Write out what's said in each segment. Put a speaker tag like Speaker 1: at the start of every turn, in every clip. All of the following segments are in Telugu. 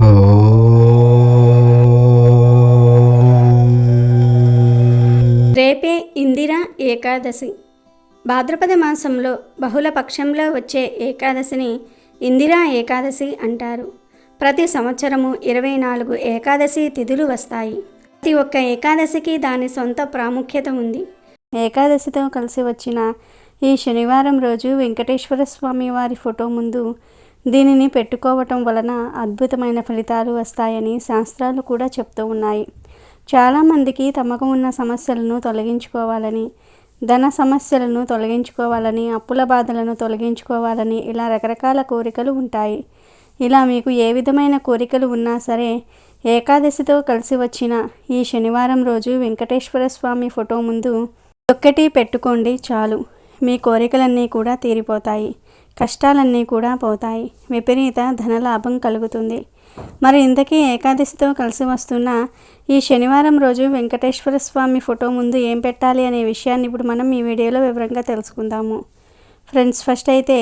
Speaker 1: రేపే ఇందిరా ఏకాదశి. భాద్రపద మాసంలో బహుళ పక్షంలో వచ్చే ఏకాదశిని ఇందిరా ఏకాదశి అంటారు. ప్రతి సంవత్సరము ఇరవై నాలుగు ఏకాదశి తిథులు వస్తాయి. ప్రతి ఒక్క ఏకాదశికి దాని సొంత ప్రాముఖ్యత ఉంది. ఏకాదశితో కలిసి వచ్చిన ఈ శనివారం రోజు వెంకటేశ్వర స్వామి వారి ఫోటో ముందు దీనిని పెట్టుకోవటం వలన అద్భుతమైన ఫలితాలు వస్తాయని శాస్త్రాలు కూడా చెప్తూ ఉన్నాయి. చాలామందికి తమకు ఉన్న సమస్యలను తొలగించుకోవాలని ధన సమస్యలను తొలగించుకోవాలని అప్పుల బాధలను తొలగించుకోవాలని ఇలా రకరకాల కోరికలు ఉంటాయి. ఇలా మీకు ఏ విధమైన కోరికలు ఉన్నా సరే ఏకాదశితో కలిసి వచ్చిన ఈ శనివారం రోజు వెంకటేశ్వర స్వామి ఫోటో ముందు ఒక్కటి పెట్టుకోండి చాలు. మీ కోరికలన్నీ కూడా తీరిపోతాయి. కష్టాలన్నీ కూడా పోతాయి. విపరీత ధనలాభం కలుగుతుంది. మరి ఇంతకీ ఏకాదశితో కలిసి వస్తున్న ఈ శనివారం రోజు వెంకటేశ్వర స్వామి ఫోటో ముందు ఏం పెట్టాలి అనే విషయాన్ని ఇప్పుడు మనం ఈ వీడియోలో వివరంగా తెలుసుకుందాము. ఫ్రెండ్స్ ఫస్ట్ అయితే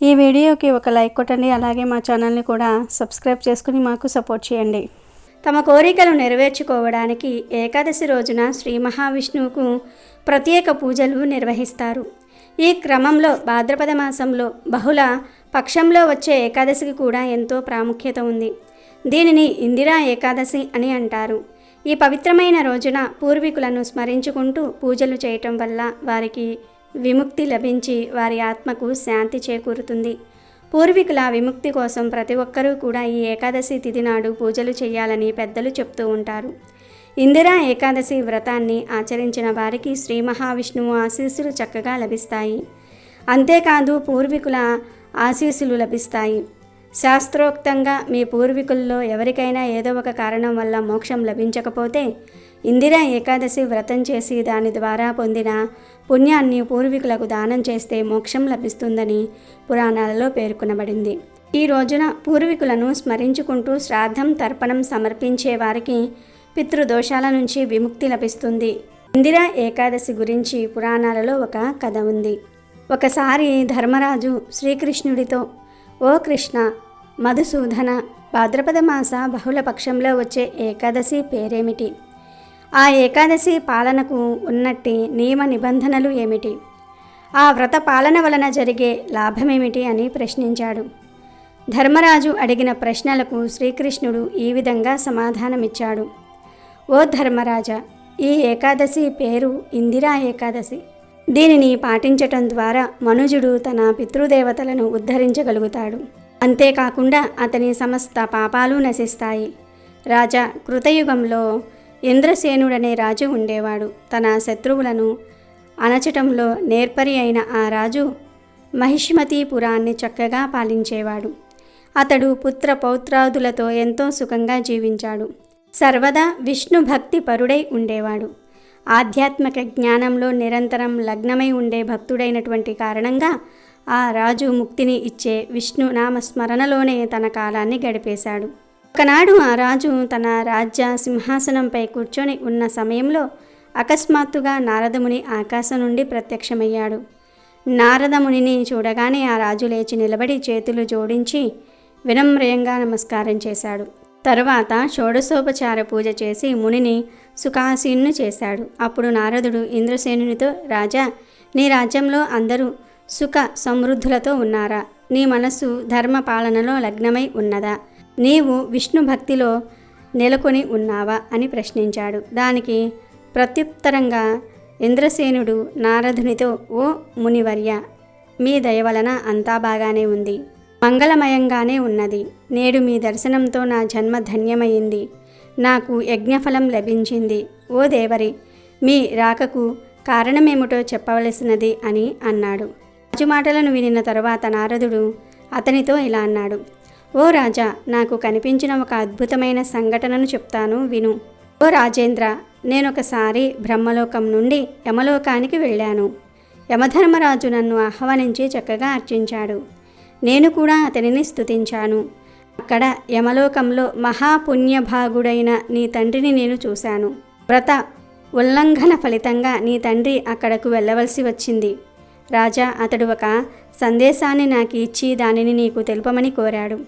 Speaker 1: ఈ వీడియోకి ఒక లైక్ కొట్టండి అలాగే మా ఛానల్ని కూడా సబ్స్క్రైబ్ చేసుకుని మాకు సపోర్ట్ చేయండి. తమ కోరికలు నెరవేర్చుకోవడానికి ఏకాదశి రోజున శ్రీ మహావిష్ణువుకు ప్రత్యేక పూజలు నిర్వహిస్తారు. ఈ క్రమంలో భాద్రపద మాసంలో బహుళ పక్షంలో వచ్చే ఏకాదశికి కూడా ఎంతో ప్రాముఖ్యత ఉంది. దీనిని ఇందిరా ఏకాదశి అని అంటారు. ఈ పవిత్రమైన రోజున పూర్వీకులను స్మరించుకుంటూ పూజలు చేయటం వల్ల వారికి విముక్తి లభించి వారి ఆత్మకు శాంతి చేకూరుతుంది. పూర్వీకుల విముక్తి కోసం ప్రతి ఒక్కరూ కూడా ఈ ఏకాదశి తిథి నాడు పూజలు చేయాలని పెద్దలు చెప్తూ ఉంటారు. ఇందిరా ఏకాదశి వ్రతాన్ని ఆచరించిన వారికి శ్రీ మహావిష్ణువు ఆశీస్సులు చక్కగా లభిస్తాయి. అంతేకాదు పూర్వీకుల ఆశీస్సులు లభిస్తాయి. శాస్త్రోక్తంగా మీ పూర్వీకుల్లో ఎవరికైనా ఏదో ఒక కారణం వల్ల మోక్షం లభించకపోతే ఇందిరా ఏకాదశి వ్రతం చేసి దాని ద్వారా పొందిన పుణ్యాన్ని పూర్వీకులకు దానం చేస్తే మోక్షం లభిస్తుందని పురాణాలలో పేర్కొనబడింది. ఈ రోజున పూర్వీకులను స్మరించుకుంటూ శ్రాద్ధం తర్పణం సమర్పించే వారికి పితృదోషాల నుంచి విముక్తి లభిస్తుంది. ఇందిరా ఏకాదశి గురించి పురాణాలలో ఒక కథ ఉంది. ఒకసారి ధర్మరాజు శ్రీకృష్ణుడితో ఓ కృష్ణ మధుసూదన భాద్రపద మాస బహుళ పక్షంలో వచ్చే ఏకాదశి పేరేమిటి? ఆ ఏకాదశి పాలనకు ఉన్నట్టి నియమ నిబంధనలు ఏమిటి? ఆ వ్రత పాలన వలన జరిగే లాభమేమిటి? అని ప్రశ్నించాడు. ధర్మరాజు అడిగిన ప్రశ్నలకు శ్రీకృష్ణుడు ఈ విధంగా సమాధానమిచ్చాడు. ఓ ధర్మరాజా ఈ ఏకాదశి పేరు ఇందిరా ఏకాదశి. దీనిని పాటించటం ద్వారా మనుజుడు తన పితృదేవతలను ఉద్ధరించగలుగుతాడు. అంతేకాకుండా అతని సమస్త పాపాలు నశిస్తాయి. రాజా కృతయుగంలో ఇంద్రసేనుడనే రాజు ఉండేవాడు. తన శత్రువులను అణచటంలో నేర్పరి అయిన ఆ రాజు మహిష్మతీపురాన్ని చక్కగా పాలించేవాడు. అతడు పుత్ర పౌత్రాదులతో ఎంతో సుఖంగా జీవించాడు. సర్వదా విష్ణు భక్తి పరుడై ఉండేవాడు. ఆధ్యాత్మిక జ్ఞానంలో నిరంతరం లగ్నమై ఉండే భక్తుడైనటువంటి కారణంగా ఆ రాజు ముక్తిని ఇచ్చే విష్ణు నామస్మరణలోనే తన కాలాన్ని గడిపేశాడు. ఒకనాడు ఆ రాజు తన రాజ్య సింహాసనంపై కూర్చొని ఉన్న సమయంలో అకస్మాత్తుగా నారదముని ఆకాశం నుండి ప్రత్యక్షమయ్యాడు. నారదమునిని చూడగానే ఆ రాజు లేచి నిలబడి చేతులు జోడించి వినమ్రయంగా నమస్కారం చేశాడు. తరువాత షోడశోపచార పూజ చేసి మునిని సుఖాసీన్ను చేశాడు. అప్పుడు నారదుడు ఇంద్రసేనునితో రాజా నీ రాజ్యంలో అందరూ సుఖ సమృద్ధులతో ఉన్నారా? నీ మనస్సు ధర్మ పాలనలో లగ్నమై ఉన్నదా? నీవు విష్ణు భక్తిలో నెలకొని ఉన్నావా? అని ప్రశ్నించాడు. దానికి ప్రత్యుత్తరంగా ఇంద్రసేనుడు నారదునితో ఓ మునివర్య మీ దయ వలన అంతా బాగానే ఉంది. మంగళమయంగానే ఉన్నది. నేడు మీ దర్శనంతో నా జన్మ ధన్యమైంది. నాకు యజ్ఞఫలం లభించింది. ఓ దేవరి మీ రాకకు కారణమేమిటో చెప్పవలసినది అని అన్నాడు. రాజు మాటలను వినిన తరువాత నారదుడు అతనితో ఇలా అన్నాడు. ఓ రాజా నాకు కనిపించిన ఒక అద్భుతమైన సంఘటనను చెప్తాను విను. ఓ రాజేంద్ర నేనొకసారి బ్రహ్మలోకం నుండి యమలోకానికి వెళ్ళాను. యమధర్మరాజు నన్ను ఆహ్వానించి చక్కగా అర్చించాడు. నేను కూడా అతనిని స్తుతించాను. అక్కడ యమలోకంలో మహాపుణ్యభాగుడైన నీ తండ్రిని నేను చూశాను. వ్రత ఉల్లంఘన ఫలితంగా నీ తండ్రి అక్కడకు వెళ్ళవలసి వచ్చింది. రాజా అతడు ఒక సందేశాన్ని నాకు ఇచ్చి దానిని నీకు తెలుపమని కోరాడు.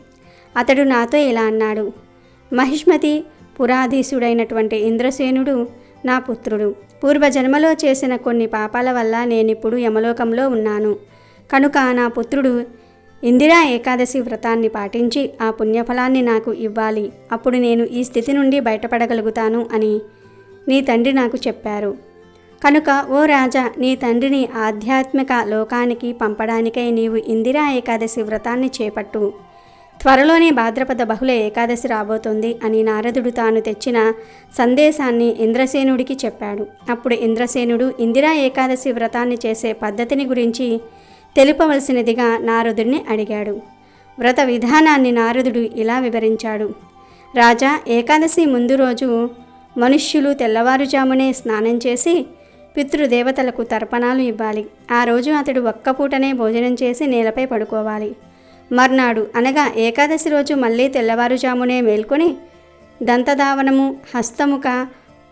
Speaker 1: అతడు నాతో ఇలా అన్నాడు. మహిష్మతి పురాధీసుడైనటువంటి ఇంద్రసేనుడు నా పుత్రుడు. పూర్వజన్మలో చేసిన కొన్ని పాపాల వల్ల నేనిప్పుడు యమలోకంలో ఉన్నాను. కనుక నా పుత్రుడు ఇందిరా ఏకాదశి వ్రతాన్ని పాటించి ఆ పుణ్యఫలాన్ని నాకు ఇవ్వాలి. అప్పుడు నేను ఈ స్థితి నుండి బయటపడగలుగుతాను అని నీ తండ్రి నాకు చెప్పారు. కనుక ఓ రాజా నీ తండ్రిని ఆధ్యాత్మిక లోకానికి పంపడానికై నీవు ఇందిరా ఏకాదశి వ్రతాన్ని చేపట్టు. త్వరలోనే భాద్రపద బహుళ ఏకాదశి రాబోతోంది అని నారదుడు తాను తెచ్చిన సందేశాన్ని ఇంద్రసేనుడికి చెప్పాడు. అప్పుడు ఇంద్రసేనుడు ఇందిరా ఏకాదశి వ్రతాన్ని చేసే పద్ధతిని గురించి తెలుపవలసినదిగా నారదుడిని అడిగాడు. వ్రత విధానాన్ని నారదుడు ఇలా వివరించాడు. రాజా ఏకాదశి ముందు రోజు మనుష్యులు తెల్లవారుజామునే స్నానం చేసి పితృదేవతలకు తర్పణాలు ఇవ్వాలి. ఆ రోజు అతడు ఒక్క పూటనే భోజనం చేసి నేలపై పడుకోవాలి. మర్నాడు అనగా ఏకాదశి రోజు మళ్ళీ తెల్లవారుజామునే మేల్కొని దంతధావనము హస్తముఖ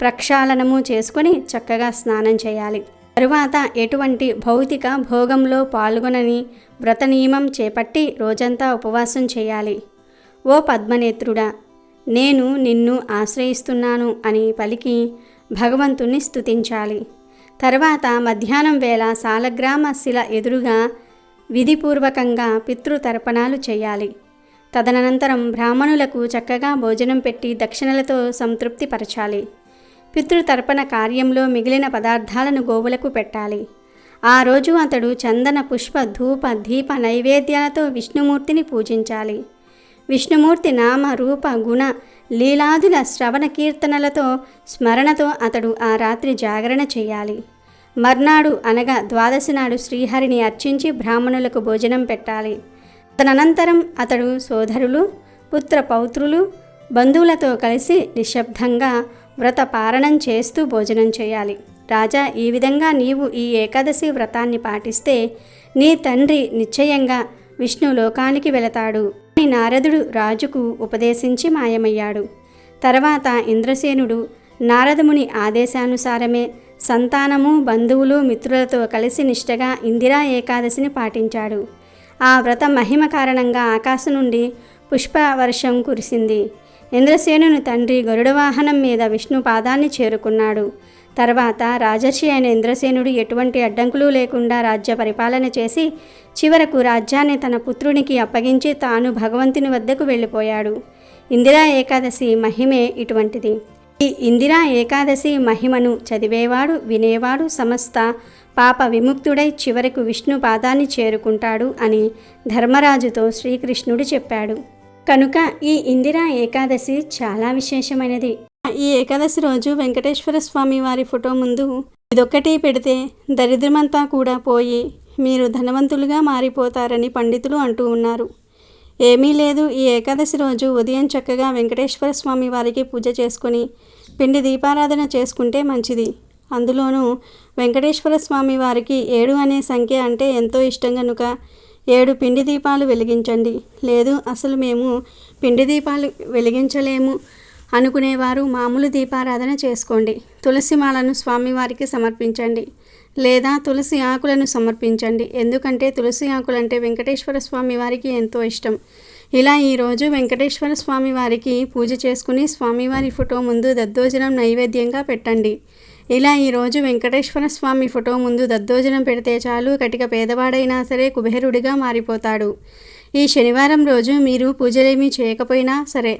Speaker 1: ప్రక్షాళనము చేసుకొని చక్కగా స్నానం చేయాలి. తరువాత ఎటువంటి భౌతిక భోగంలో పాల్గొనని వ్రత నియమం చేపట్టి రోజంతా ఉపవాసం చేయాలి. ఓ పద్మనేత్రుడా నేను నిన్ను ఆశ్రయిస్తున్నాను అని పలికి భగవంతుణ్ణి స్తుతించాలి. తర్వాత మధ్యాహ్నం వేళ సాలగ్రామ శిల ఎదురుగా విధిపూర్వకంగా పితృతర్పణాలు చేయాలి. తదనంతరం బ్రాహ్మణులకు చక్కగా భోజనం పెట్టి దక్షిణలతో సంతృప్తిపరచాలి. పితృతర్పణ కార్యంలో మిగిలిన పదార్థాలను గోవులకు పెట్టాలి. ఆ రోజు అతడు చందన పుష్ప ధూప దీప నైవేద్యాలతో విష్ణుమూర్తిని పూజించాలి. విష్ణుమూర్తి నామ రూప గుణ లీలాదుల శ్రవణ కీర్తనలతో స్మరణతో అతడు ఆ రాత్రి జాగరణ చేయాలి. మర్నాడు అనగా ద్వాదశి నాడు శ్రీహరిని అర్చించి బ్రాహ్మణులకు భోజనం పెట్టాలి. తదనంతరం అతడు సోదరులు పుత్ర పౌత్రులు బంధువులతో కలిసి నిశ్శబ్దంగా వ్రత పారణం చేస్తూ భోజనం చేయాలి. రాజా ఈ విధంగా నీవు ఈ ఏకాదశి వ్రతాన్ని పాటిస్తే నీ తండ్రి నిశ్చయంగా విష్ణు లోకానికి వెళతాడు. అని నారదుడు రాజుకు ఉపదేశించి మాయమయ్యాడు. తర్వాత ఇంద్రసేనుడు నారదముని ఆదేశానుసారమే సంతానము బంధువులు మిత్రులతో కలిసి నిష్టగా ఇందిరా ఏకాదశిని పాటించాడు. ఆ వ్రత మహిమ కారణంగా ఆకాశం నుండి పుష్పవర్షం కురిసింది. ఇంద్రసేనుని తండ్రి గరుడ వాహనం మీద విష్ణు పాదాన్ని చేరుకున్నాడు. తర్వాత రాజర్షి అయిన ఇంద్రసేనుడు ఎటువంటి అడ్డంకులు లేకుండా రాజ్య పరిపాలన చేసి చివరకు రాజ్యాన్ని తన పుత్రునికి అప్పగించి తాను భగవంతుని వద్దకు వెళ్ళిపోయాడు. ఇందిరా ఏకాదశి మహిమే ఇటువంటిది. ఈ ఇందిరా ఏకాదశి మహిమను చదివేవాడు వినేవాడు సమస్త పాప విముక్తుడై చివరకు విష్ణు పాదాన్ని చేరుకుంటాడు అని ధర్మరాజుతో శ్రీకృష్ణుడు చెప్పాడు. కనుక ఈ ఇందిరా ఏకాదశి చాలా విశేషమైనది. ఈ ఏకాదశి రోజు వెంకటేశ్వర స్వామి వారి ఫోటో ముందు ఇదొక్కటి పెడితే దరిద్రమంతా కూడా పోయి మీరు ధనవంతులుగా మారిపోతారని పండితులు అంటూ ఉన్నారు. ఏమీ లేదు ఈ ఏకాదశి రోజు ఉదయం చక్కగా వెంకటేశ్వర స్వామి వారికి పూజ చేసుకొని పిండి దీపారాధన చేసుకుంటే మంచిది. అందులోనూ వెంకటేశ్వర స్వామి వారికి ఏడు అనే సంఖ్య అంటే ఎంతో ఇష్టం కనుక ఏడు పిండి దీపాలు వెలిగించండి. లేదు అసలు మేము పిండి దీపాలు వెలిగించలేము అనుకునేవారు మామూలు దీపారాధన చేసుకోండి. తులసి మాలను స్వామివారికి సమర్పించండి. లేదా తులసి ఆకులను సమర్పించండి. ఎందుకంటే తులసి ఆకులంటే వెంకటేశ్వర స్వామి వారికి ఎంతో ఇష్టం. ఇలా ఈరోజు వెంకటేశ్వర స్వామి వారికి పూజ చేసుకుని స్వామివారి ఫోటో ముందు దద్దోజనం నైవేద్యంగా పెట్టండి. ఇలా ఈరోజు వెంకటేశ్వర స్వామి ఫోటో ముందు దద్దోజనం పెడితే చాలు కటిక పేదవాడైనా సరే కుబేరుడిగా మారిపోతాడు. ఈ శనివారం రోజు మీరు పూజలేమీ చేయకపోయినా సరే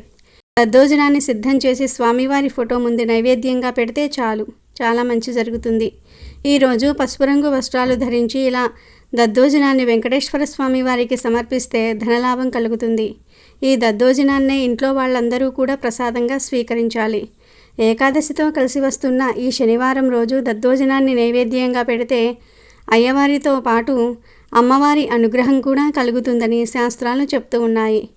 Speaker 1: దద్దోజనాన్ని సిద్ధం చేసి స్వామివారి ఫోటో ముందు నైవేద్యంగా పెడితే చాలు. చాలా మంచి జరుగుతుంది. ఈరోజు పసుపు రంగు వస్త్రాలు ధరించి ఇలా దద్దోజనాన్ని వెంకటేశ్వర స్వామి వారికి సమర్పిస్తే ధనలాభం కలుగుతుంది. ఈ దద్దోజనాన్నే ఇంట్లో వాళ్ళందరూ కూడా ప్రసాదంగా స్వీకరించాలి. ఏకాదశితో కలిసి వస్తున్న ఈ శనివారం రోజు దద్దోజనాన్ని నైవేద్యంగా పెడితే అయ్యవారితో పాటు అమ్మవారి అనుగ్రహం కూడా కలుగుతుందని శాస్త్రాలు చెప్తూ ఉన్నాయి.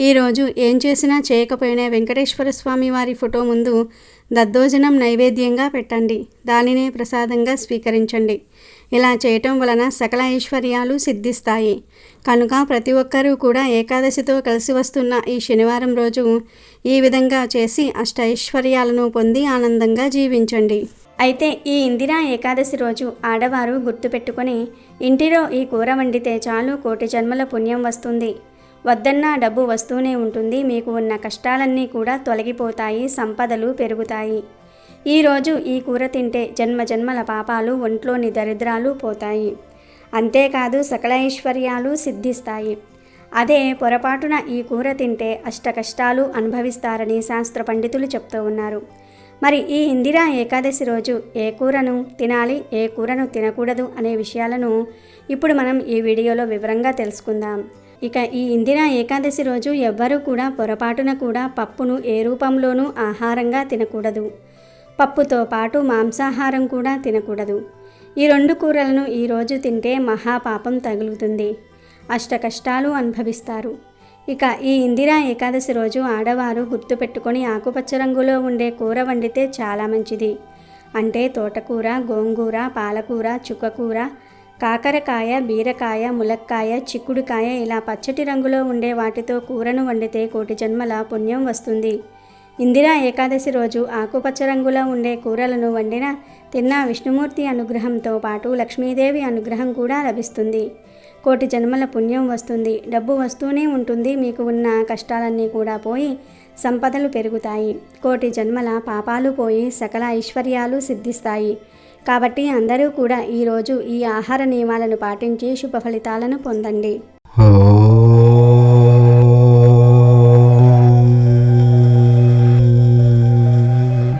Speaker 1: ఈరోజు ఏం చేసినా చేయకపోయినా వెంకటేశ్వర స్వామి వారి ఫోటో ముందు దద్దోజనం నైవేద్యంగా పెట్టండి. దానినే ప్రసాదంగా స్వీకరించండి. ఇలా చేయటం వలన సకల ఐశ్వర్యాలు సిద్ధిస్తాయి. కనుక ప్రతి ఒక్కరూ కూడా ఏకాదశితో కలిసి వస్తున్న ఈ శనివారం రోజు ఈ విధంగా చేసి అష్ట ఐశ్వర్యాలను పొంది ఆనందంగా జీవించండి. అయితే ఈ ఇందిరా ఏకాదశి రోజు ఆడవారు గుర్తుపెట్టుకొని ఇంటిలో ఈ కూర వండితే చాలు కోటి జన్మల పుణ్యం వస్తుంది. వద్దన్నా డబ్బు వస్తూనే ఉంటుంది. మీకు ఉన్న కష్టాలన్నీ కూడా తొలగిపోతాయి సంపదలు పెరుగుతాయి. ఈరోజు ఈ కూర తింటే జన్మ జన్మల పాపాలు ఒంట్లోని దరిద్రాలు పోతాయి. అంతేకాదు సకల ఐశ్వర్యాలు సిద్ధిస్తాయి. అదే పొరపాటున ఈ కూర తింటే అష్ట కష్టాలు అనుభవిస్తారని శాస్త్ర పండితులు చెప్తూ ఉన్నారు. మరి ఈ ఇందిరా ఏకాదశి రోజు ఏ కూరను తినాలి ఏ కూరను తినకూడదు అనే విషయాలను ఇప్పుడు మనం ఈ వీడియోలో వివరంగా తెలుసుకుందాం. ఇక ఈ ఇందిరా ఏకాదశి రోజు ఎవ్వరూ కూడా పొరపాటున కూడా పప్పును ఏ రూపంలోనూ ఆహారంగా తినకూడదు. పప్పుతో పాటు మాంసాహారం కూడా తినకూడదు. ఈ రెండు కూరలను ఈరోజు తింటే మహాపాపం తగులుతుంది. అష్ట కష్టాలు అనుభవిస్తారు. ఇక ఈ ఇందిరా ఏకాదశి రోజు ఆడవారు గుర్తుపెట్టుకొని ఆకుపచ్చ రంగులో ఉండే కూర వండితే చాలా మంచిది. అంటే తోటకూర గోంగూర పాలకూర చుక్కకూర కాకరకాయ బీరకాయ ములక్కాయ చిక్కుడుకాయ ఇలా పచ్చటి రంగులో ఉండే వాటితో కూరను వండితే కోటి జన్మల పుణ్యం వస్తుంది. ఇందిరా ఏకాదశి రోజు ఆకుపచ్చ రంగులో ఉండే కూరలను వండిన తిన్న విష్ణుమూర్తి అనుగ్రహంతో పాటు లక్ష్మీదేవి అనుగ్రహం కూడా లభిస్తుంది. కోటి జన్మల పుణ్యం వస్తుంది. డబ్బు వస్తూనే ఉంటుంది. మీకు ఉన్న కష్టాలన్నీ కూడా పోయి సంపదలు పెరుగుతాయి. కోటి జన్మల పాపాలు పోయి సకల ఐశ్వర్యాలు సిద్ధిస్తాయి. కాబట్టి అందరూ కూడా ఈరోజు ఈ ఆహార నియమాలను పాటించి శుభ ఫలితాలను పొందండి.